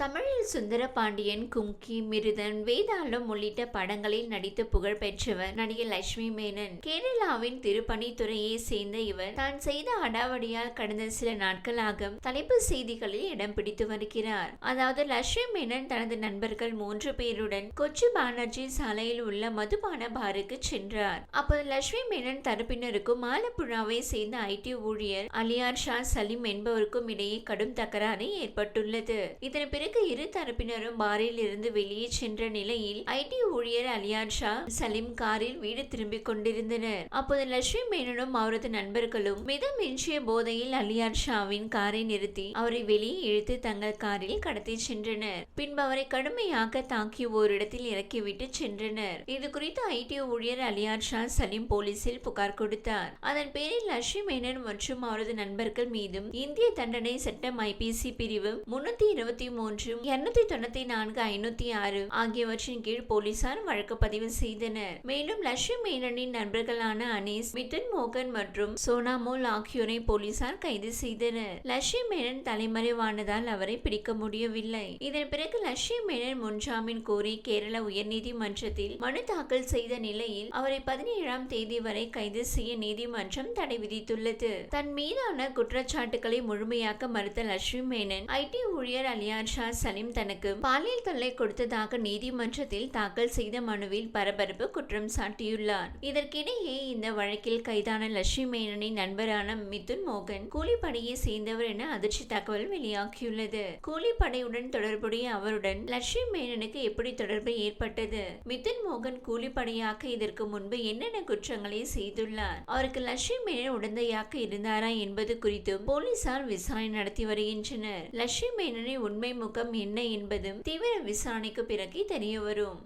தமிழில் சுந்தர பாண்டியன் கும்கி மிருதன் வேதாளம் உள்ளிட்ட படங்களில் நடித்து புகழ் பெற்றவர் நடிகை லட்சுமி மேனன். கேரளாவின் திருப்பணித்துறையை சேர்ந்த இவர் தான் செய்த அடாவடியால் கடந்த சில நாட்களாக தலைப்பு செய்திகளில் இடம் பிடித்து வருகிறார். அதாவது லட்சுமி மேனன் தனது நண்பர்கள் மூன்று பேருடன் கொச்சி பானர்ஜி சாலையில் உள்ள மதுபான பாருக்கு சென்றார். அப்போது லட்சுமி மேனன் தரப்பினருக்கும் ஆலப்புழாவை சேர்ந்த ஐடி ஊழியர் அலியார் ஷா சலீம் என்பவருக்கும் இடையே கடும் தகராறு ஏற்பட்டுள்ளது. இதன் பிறகு இதற்கு இரு தரப்பினரும் பாரில் இருந்து வெளியே சென்ற நிலையில் ஐடி ஊழியர் அலியான் ஷா சலீம் காரில் வீடு திரும்பிக் கொண்டிருந்தனர். அப்போது லட்சுமி மேனனும் அவரது நண்பர்களும் மிதம் எஞ்சிய போதையில் அலியான் ஷாவின் காரை நிறுத்தி அவரை வெளியே இழுத்து தங்கள் காரில் கடத்தி சென்றனர். பின்பு அவரை கடுமையாக தாக்கி ஓரிடத்தில் இறக்கிவிட்டு சென்றனர். இது குறித்து ஐடி ஊழியர் அலியான் ஷா சலீம் போலீசில் புகார் கொடுத்தார். அதன் பேரில் லட்சுமி மேனன் மற்றும் அவரது நண்பர்கள் மீதும் இந்திய தண்டனை சட்டம் ஐபிசி பிரிவு முன்னூத்தி இருபத்தி மூன்று இருநூத்தி தொண்ணூத்தி நான்கு ஐநூத்தி ஆறு ஆகியவற்றின் கீழ் போலீசார் வழக்கு பதிவு செய்தனர். மேலும் லட்சுமி மேனனின் நண்பர்களான அனீஸ் மிதுன் மோகன் மற்றும் சோனாமோல் ஆகியோரை போலீசார் கைது செய்தனர். லட்சுமி மேனன் தலைமறைவானதால் அவரை பிடிக்க முடியவில்லை. இதன் பிறகு லட்சுமி மேனன் முன்ஜாமீன் கோரி கேரள உயர்நீதிமன்றத்தில் மனு தாக்கல் செய்த நிலையில் அவரை பதினேழாம் தேதி வரை கைது செய்ய நீதிமன்றம் தடை விதித்துள்ளது. தன் மீதான குற்றச்சாட்டுகளை முழுமையாக்க மறுத்த லட்சுமி மேனன் ஐடி ஊழியர் அலியார்ஷா ஷா சலீம் தனக்கு பாலியல் தொல்லை கொடுத்ததாக நீதிமன்றத்தில் தாக்கல் செய்த மனுவில் பரபரப்பு குற்றம் சாட்டியுள்ளார். இதற்கிடையே இந்த வழக்கில் கைதான லட்சுமி மேனனின் நண்பரான மிதுன் மோகன் கூலிப்படையை சேர்ந்தவர் என அதிர்ச்சி தகவல் வெளியாகியுள்ளது. கூலிப்படையுடன் தொடர்புடைய அவருடன் லட்சுமி மேனனுக்கு எப்படி தொடர்பு ஏற்பட்டது? மிதுன் மோகன் கூலிப்படையாக இதற்கு முன்பு என்னென்ன குற்றங்களை செய்துள்ளார்? அவருக்கு லட்சுமி மேனன் உடந்தையாக இருந்தாரா என்பது குறித்தும் போலீசார் விசாரணை நடத்தி வருகின்றனர். லட்சுமி மேனனை உண்மை நோக்கம் என்ன என்பதும் தீவிர விசாரணைக்கு பிறகு தெரிய வரும்.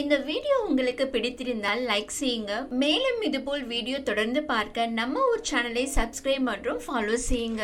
இந்த வீடியோ உங்களுக்கு பிடித்திருந்தால் லைக் செய்யுங்க. மேலும் இதுபோல் வீடியோ தொடர்ந்து பார்க்க நம்ம ஒரு சேனலை சப்ஸ்கிரைப் மற்றும் ஃபாலோ செய்யுங்க.